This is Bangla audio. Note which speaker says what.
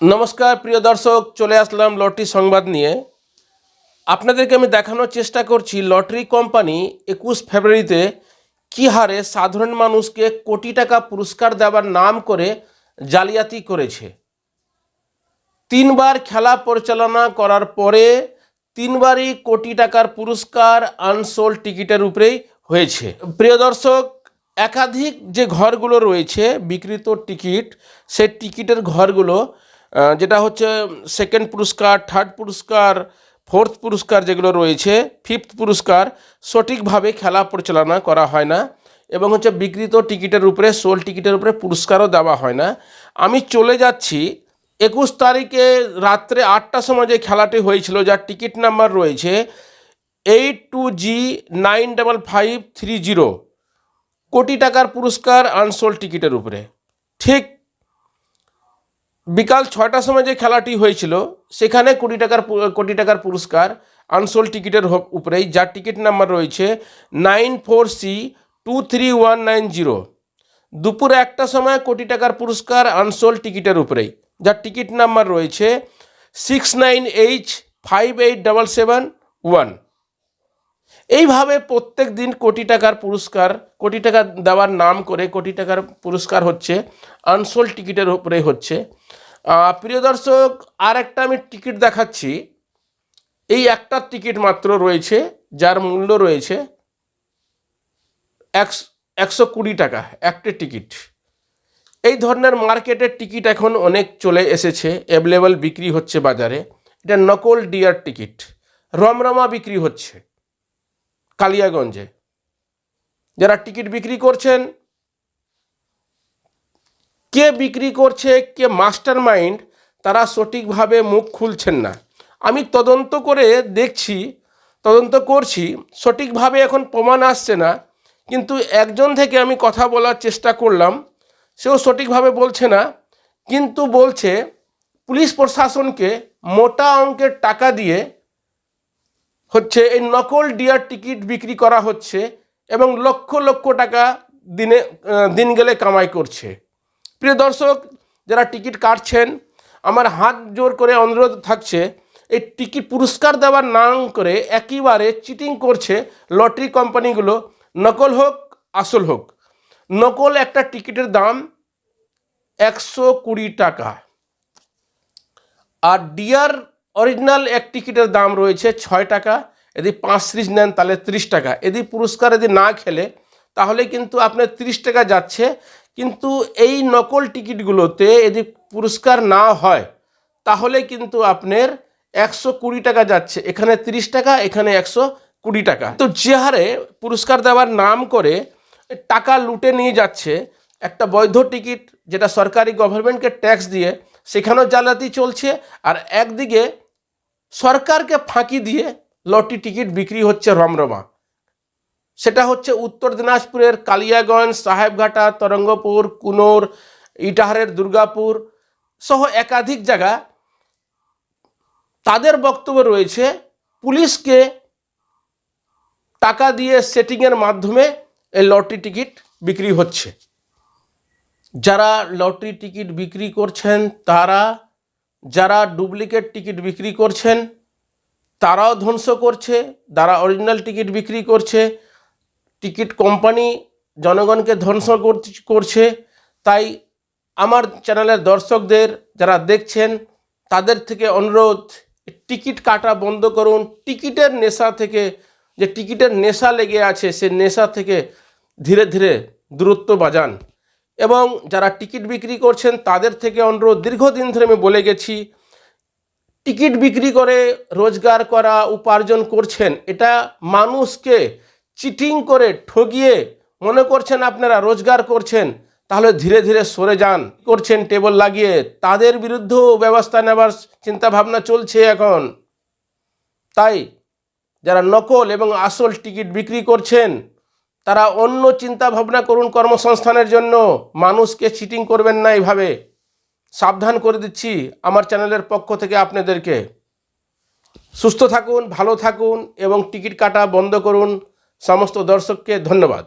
Speaker 1: নমস্কার, প্রিয় দর্শক, চলে আসলাম লটারি সংবাদ নিয়ে। আপনাদেরকে আমি দেখানোর চেষ্টা করছি লটারি কোম্পানি একুশ ফেব্রুয়ারিতে কী হারে সাধারণ মানুষকে কোটি টাকা পুরস্কার দেওয়ার নাম করে জালিয়াতি করেছে। তিনবার খেলা পরিচালনা করার পরে তিনবারই কোটি টাকার পুরস্কার আনসোল্ড টিকিটের উপরেই হয়েছে। প্রিয় দর্শক, একাধিক যে ঘরগুলো রয়েছে বিক্রিত টিকিট, সেই টিকিটের ঘরগুলো যেটা হচ্ছে সেকেন্ড পুরস্কার থার্ড পুরস্কার ফোর্থ পুরস্কার যেগুলো রয়েছে ফিফথ পুরস্কার সঠিকভাবে খেলা পরিচালনা করা হয় না এবং হচ্ছে বিকৃত টিকিটের উপরে সোল টিকিটের উপরে পুরস্কারও দেওয়া হয় না। আমি চলে যাচ্ছি একুশ তারিখে রাত্রে আটটার সময় যে খেলাটি হয়েছিল, যার টিকিট নাম্বার রয়েছে eight two G nine double five three zero কোটি টাকার পুরস্কার আনসোল্ড টিকিটের উপরে। ঠিক বিকাল ছয়টার সময় যে খেলাটি হয়েছিল, সেখানে কোটি টাকার কোটি টাকার পুরস্কার, আনসোল টিকিটের উপরেই, যার টিকিট নাম্বার রয়েছে nine four C two three one nine zero. দুপুরে একটা সময় কোটি টাকার পুরস্কার, আনসোল টিকিটের উপরেই। যার টিকিট নাম্বার রয়েছে six nine H five eight double seven one. এইভাবে প্রত্যেক দিন কোটি টাকার পুরস্কার, কোটি টাকা দেওয়ার নাম করে কোটি টাকার পুরস্কার হচ্ছে, আনসোল টিকিটের উপরে হচ্ছে। প্রিয় দর্শক আর একটা আমি টিকিট দেখাচ্ছি। এই একটা টিকিট মাত্র রয়েছে, যার মূল্য রয়েছে একশো কুড়ি টাকা, একটা টিকিট। এই ধরনের মার্কেটের টিকিট এখন অনেক চলে এসেছে অ্যাভেলেবল বিক্রি হচ্ছে বাজারে। এটা নকল ডিয়ার টিকিট, রমরমা বিক্রি হচ্ছে কালিয়াগঞ্জে। যারা টিকিট বিক্রি করছেন কে বিক্রি করছে, কে মাস্টার মাইন্ড তারা সঠিকভাবে মুখ খুলছেন না। আমি তদন্ত করে দেখছি, তদন্ত করছি, সঠিকভাবে এখন প্রমাণ আসছে না, কিন্তু একজন থেকে আমি কথা বলার চেষ্টা করলাম, সেও সঠিকভাবে বলছে না, কিন্তু বলছে, পুলিশ প্রশাসনকে মোটা অঙ্কের টাকা দিয়ে হচ্ছে এই নকল ডিয়ার টিকিট বিক্রি করা হচ্ছে এবং লক্ষ লক্ষ টাকা দিনে দিন গেলে কামাই করছে। প্রিয় দর্শক, যারা টিকিট কাটছেন, আমার হাত জোর করে অনুরোধ থাকছে, এই টিকিট পুরস্কার দেওয়ার নাম করে একইবারে চিটিং করছে লটারি কোম্পানিগুলো। নকল হোক, আসল হোক, নকল একটা টিকিটের দাম একশো কুড়ি টাকা। আর ডিয়ার অরিজিনাল এক টিকিটের দাম রয়েছে ছয় টাকা, যদি পাঁচ সিরিজ নেন তাহলে ত্রিশ টাকা। যদি পুরস্কার যদি না খেলে, তাহলে কিন্তু আপনার ত্রিশ টাকা যাচ্ছে। কিন্তু এই নকল টিকিটগুলোতে যদি পুরস্কার না হয়, তাহলে কিন্তু আপনার একশো কুড়ি টাকা যাচ্ছে। এখানে ত্রিশ টাকা, এখানে একশো কুড়ি টাকা। তো যে হারে পুরস্কার দেওয়ার নাম করে টাকা লুটে নিয়ে যাচ্ছে, একটা বৈধ টিকিট যেটা সরকারি গভর্নমেন্টকে ট্যাক্স দিয়ে, সেখানেও জালাতি চলছে আর একদিকে সরকারকে ফাঁকি দিয়ে লটি টিকিট বিক্রি হচ্ছে রমরমা। সেটা হচ্ছে উত্তর দিনাজপুরের কালিয়াগঞ্জ, সাহেবঘাটা, তরঙ্গপুর, কুনোর, ইটাহারের দুর্গাপুর সহ একাধিক জায়গা। তাদের বক্তব্য রয়েছে, পুলিশকে টাকা দিয়ে সেটিংয়ের মাধ্যমে এই লটারি টিকিট বিক্রি হচ্ছে। যারা লটারি টিকিট বিক্রি করছেন, তারা, যারা ডুপ্লিকেট টিকিট বিক্রি করছেন, তারাও ধ্বংস করছে, যারা অরিজিনাল টিকিট বিক্রি করছে টিকিট কোম্পানি জনগণকে ধ্বংস কর- করছে। তাই আমার চ্যানেলের দর্শকদের যারা দেখছেন, তাদের থেকে অনুরোধ, টিকিট কাটা বন্ধ করুন। টিকিটের নেশা থেকে, যে টিকিটের নেশা লেগে আছে, সে নেশা থেকে ধীরে ধীরে দূরত্ব বাজান এবং যারা টিকিট বিক্রি করছেন, তাদের থেকে অনুরোধ, দীর্ঘদিন ধরে আমি বলে গেছি, টিকিট বিক্রি করে রোজগার করা, উপার্জন করছেন, এটা মানুষকে চিটিং করে ঠগিয়ে মনে করছেন আপনারা রোজগার করছেন, তাহলে ধীরে ধীরে সরে যান। করছেন? টেবল লাগিয়ে তাদের বিরুদ্ধেও ব্যবস্থা নেবার চিন্তা ভাবনা চলছে এখন। তাই যারা নকল এবং আসল টিকিট বিক্রি করছেন, তারা অন্য চিন্তা ভাবনা করুন কর্মসংস্থানের জন্য। মানুষকে চিটিং করবেন না এইভাবে সাবধান করে দিচ্ছি আমার চ্যানেলের পক্ষ থেকে আপনাদেরকে। সুস্থ থাকুন, ভালো থাকুন এবং টিকিট কাটা বন্ধ করুন। সমস্ত দর্শককে ধন্যবাদ।